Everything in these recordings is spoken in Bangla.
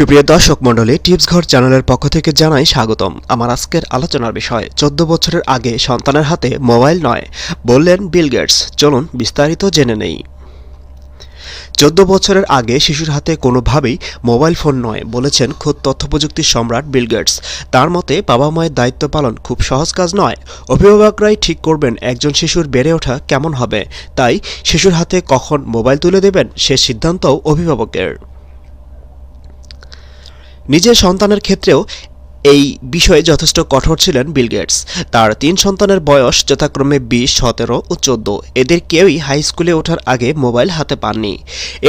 সুপ্রিয় দর্শক মণ্ডলী টিপস ঘর চ্যানেলের পক্ষ থেকে জানাই স্বাগতম। আমার আজকের আলোচনার বিষয়, চোদ্দ বছরের আগে সন্তানের হাতে মোবাইল নয়, বললেন বিল গেটস। চলুন বিস্তারিত জেনে নেই। চোদ্দ বছরের আগে শিশুর হাতে কোনোভাবেই মোবাইল ফোন নয়, বলেছেন খোদ তথ্যপ্রযুক্তির সম্রাট বিল গেটস। তার মতে বাবা মায়ের দায়িত্ব পালন খুব সহজ কাজ নয়। অভিভাবকরাই ঠিক করবেন একজন শিশুর বেড়ে ওঠা কেমন হবে। তাই, শিশুর হাতে কখন মোবাইল তুলে দেবেন, সে সিদ্ধান্তও অভিভাবকের। নিজের সন্তানের ক্ষেত্রেও এই বিষয়ে যথেষ্ট কঠোর ছিলেন বিল গেটস। তার তিন সন্তানের বয়স যথাক্রমে বিশ, সতেরো ও চোদ্দ। এদের কেউই হাই স্কুলে ওঠার আগে মোবাইল হাতে পাননি।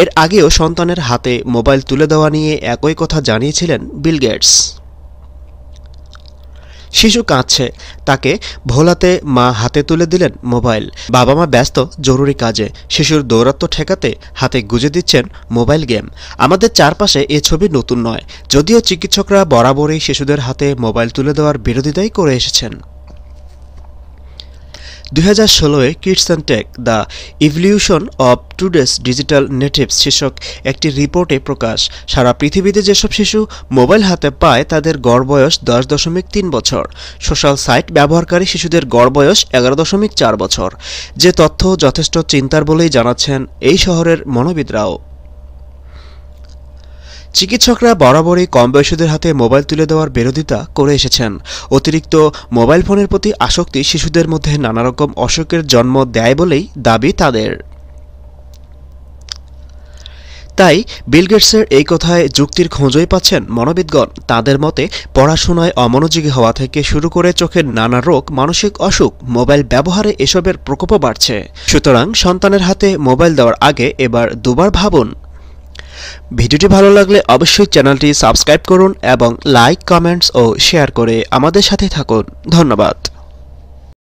এর আগেও সন্তানের হাতে মোবাইল তুলে দেওয়া নিয়ে একই কথা জানিয়েছিলেন বিল গেটস। শিশু কাঁদছে। তাকে ভোলাতে মা হাতে তুলে দিলেন মোবাইল। বাবা মা ব্যস্ত, জরুরি কাজে। শিশুর দৌরাত্ম ঠেকাতে হাতে গুজে দিচ্ছেন মোবাইল গেম। আমাদের চারপাশে এ ছবি নতুন নয়। যদিও চিকিৎসকরা বরাবরই শিশুদের হাতে মোবাইল তুলে দেওয়ার বিরোধিতাই করে এসেছেন। দুই হাজার ষোলোয় kids and tech, the evolution of today's digital natives শীর্ষক একটি রিপোর্টে প্রকাশ। সারা পৃথিবীতে যেসব শিশু মোবাইল হাতে পায়, তাদের গড় বয়স দশ দশমিক তিন বছর। সোশ্যাল সাইট ব্যবহারকারী শিশুদের গড় বয়স এগারো দশমিক চার বছর। যে তথ্য যথেষ্ট চিন্তার বলেই জানাচ্ছেন এই শহরের মনোবিদরাও। চিকিৎসকরা বরাবরই কম বয়সীদের হাতে মোবাইল তুলে দেওয়ার বিরোধিতা করে এসেছেন। অতিরিক্ত মোবাইল ফোনের প্রতি আসক্তি শিশুদের মধ্যে নানা রকম অসুখের জন্ম দেয় বলেই দাবি তাদের। তাই বিল গেটসের এই কথায় যুক্তির খোঁজই পাচ্ছেন মনোবিদগণ। তাদের মতে, পড়াশোনায় অমনোযোগী হওয়া থেকে শুরু করে চোখের নানা রোগ, মানসিক অসুখ, মোবাইল ব্যবহারে এসবের প্রকোপও বাড়ছে। সুতরাং সন্তানের হাতে মোবাইল দেওয়ার আগে এবার দুবার ভাবুন ভিডিওটি ভালো লাগলে অবশ্যই চ্যানেলটি সাবস্ক্রাইব করুন এবং লাইক, কমেন্টস ও শেয়ার করে আমাদের সাথে থাকুন। ধন্যবাদ।